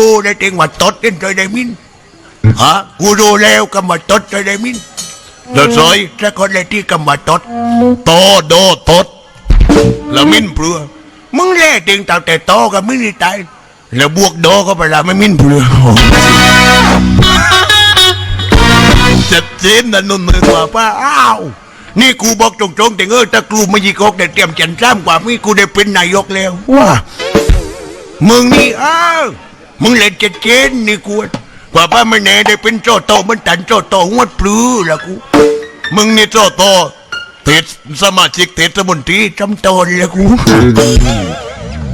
กูได้เต็งว่าตดเล่นใจได้มินฮะกูรู้แล้วกำว่าตดใจได้มินเดี๋ยวซอยถ้าคนเลยที่กำว่าตดโตโดตดแล้วมินเปลือมึงแล่เต็งตั้งแต่โตกับมินนี่ตายแล้วบวกโดก็ไปละไม่มินเปลือเจ็บเจนนะนุ่นมือกว่าป้าอ้าวนี่กูบอกตรงๆแต่เออถ้ากูไม่ยิงกอกแต่เตรียมจันทร์ซ้ำกว่ามีกูได้เป็นนายกแล้วว้ามึงนี่อ้าว มึงเล่นเจนเจนนี่กูกว่าป้าไม่แน่ได้เป็นโจโตมันตันโจโตงวดปลื้อละกู มึงนี่โจโตเทศสมาชิกเทศมนตรีจำตนละกู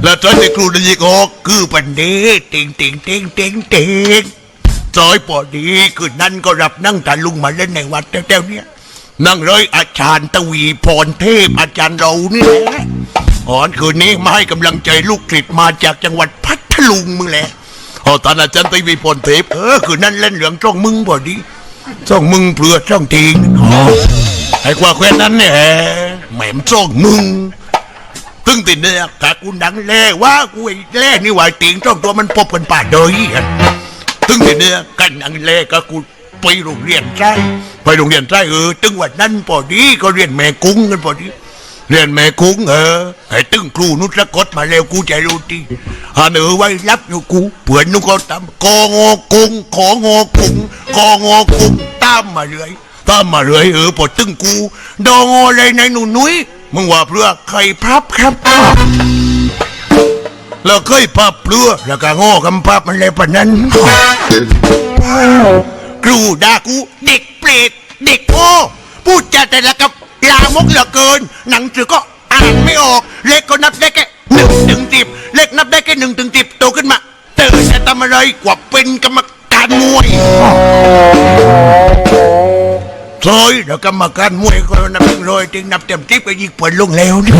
แล้วตอนที่ครูได้ยิงออกคือปันเดติงติงติงติงติงซอยพอดีคือนั่นก็รับนั่งตาลุงมาเล่นในวัดแถวๆเนี้ยนั่งเลยอาจารย์ตวีพรเทพอาจารย์เรานี่แหละอ่อนคืนนี้มาให้กำลังใจลูกศิษย์มาจากจังหวัดพัทลุงมึงแหละ อตอนอาจารย์ตวีพรเทพเออคืนนั้นเล่นเหลืองจ้องมึงพอดีจ้องมึงเปลือจ้องทิงอ๋อไอ้กว่าแควนนั้นเนี่ยแหม่มจ้องมึงตึงติดเนี่ยกากูดังแล่ว่ากูไอ้แล่นี่ว่าติงจ้องตัวมันพบกันป่าเดยอะตึงติดเนี่ยกันดังแล่ก็กูไปโรงเรียนใช่ไปโรงเรียนใช่เออตึงวันนั้นพอดีก็เรียนแม่กุ้งกันพอดี เรียนแม่กุ้งเออไอ้ตึ้งครูนุชกดมาแล้วกูจะรู้ทีฮันเออไว้รับอยู่กูเผื่อนนุก็ตามกองอกุ้งของอกุ้งกองอกุ้งตามมาเรื่อยตามมาเรื่อยเออพอตึ้งกูดองอะไรในหนูนุ้ยมึงว่าเพื่อใครพรับครับแล้วเคยพับเปลือแล้วก็ง่คำพับมันเลยปะนั้นครูด่ากูเด็กเปรตเด็กโง่พูดจาแต่ละกับ ลามกเหลือเกิน หนังสือก็อ่านไม่ออก เลขก็นับได้แค่หนึ่งถึงสิบเลขนับได้แค่หนึ่งถึงสิบโตขึ้นมาเติร์จะทำอะไรกว่าเป็นกรรมการมวยซอยเดี๋ยวกรรมการมวยก็นับถึงร้อยถึงนับเต็มทิพก็ยิงผลลงแล้วนี่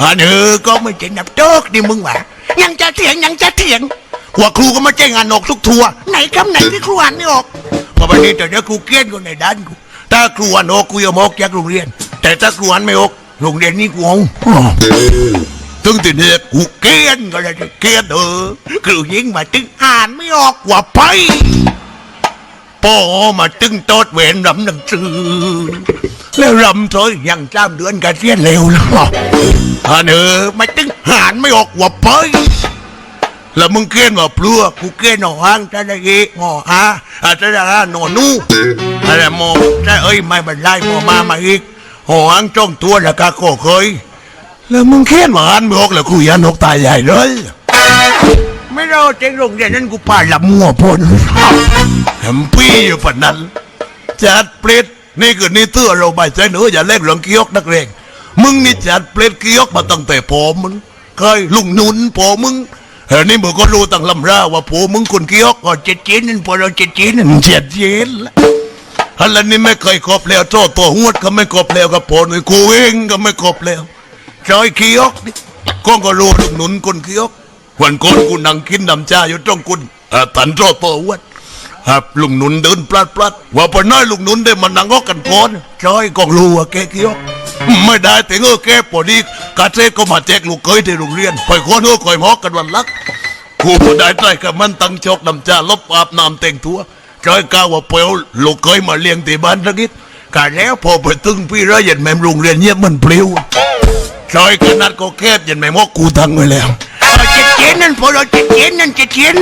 อันเออก็ไม่ใช่นับโต๊กนี่มึงว่ายังจะเถียงยังจะเถียงว่าครูก็มาแจ้งงานออกทุกทัวร์ไหนคำไหนที่ครูอ่านไม่ออกพอวันนี้แต่เดี๋ยวครูเกลี้ยนก็ในด้านกู ถ้าครูอ่านออกกูยอมอกจากโรงเรียน แต่ถ้าครูอ่านไม่อกโรงเรียนนี้กูเอาถึงตีเนี่ยกูเกลียนก็เลยเกลียนเออครูยิงมาตึงอ่านไม่ออกว่าไปพ่อมาตึงโตดเวนรำหนังสือแล้วรำโถอยยังจ้ามเดือนกันเสียเร็วแล้วอันเออมาตึงอ่านไม่ออกว่าไป แล้วมึงเกลียนว่าเปลือกูเกลียนหนอหางจะได้เอกหนอฮาอาจจะได้หนอนูอะไรมอจะเอ้ยไม่บรรลัยมอมามาอีกหอหางจ้องตัวแล้วก็โคเคยแล้วมึงเขียนว่าอ่านไม่อกแล้วกูยันนกตายใหญ่เลยไม่เราเจ๊งโรงเรียนนั้นกูป่าหลับมัวพนแหมปี้อยู่ปะนั้นจัดเปรตนี่คือนี่เตื้อเราใบใจเหนืออย่าเล่นเรื่องกิยกนักเรงมึงนี่จัดเปรตกิยกมาตั้งแต่พอมึงเคยลุงหนุนพอมึง เฮ้ยนี่มึงก็รู้ตั้งลำราว่าผัวมึงคนกิยกก็เจ็ดจีนนั่นพอเราเจ็ดจีนนั่นเจ็ดจีนละฮันแล้วนี่ไม่เคยครบแล้วโทษตัวหวดก็ไม่ครบแล้วกับผัวหนุ่ยกูเองก็ไม่ครบแล้วจอยกิยกนี่ก็ก็รู้ลุงหนุนคนกิยกวันก่อนกูนั่งกินน้ำชาอยู่ตรงกุนเอ่อตันโทษตัวหวดครับลุงหนุนเดินปลัดปลัดว่าปนน้อยลุงหนุนได้มานั่งก็กันก่อนจอยก็รู้ว่าแกกิยกไม่ได้แต่เออแกพอดี กาเซ่ก็มาแจกลูกเคยที่โรงเรียนคอยคนเออคอยหมอกกันวันลักครูพอได้ใจกับมันตั้งชกน้ำจาลบอาบน้ำแต่งตัวจอยก้าวว่าเปลวลูกเคยมาเลี้ยงที่บ้านสักนิดกาแล้วพอไปตึงพี่ระเย็นแม่มโรงเรียนเงียบมันเปลวจอยขนาดก็แคบเย็นแม่มอกกูทั้งไว้แล้วเจ็ดเจนนั่นพอเราเจ็ดเจนนั่นเจ็ดเจน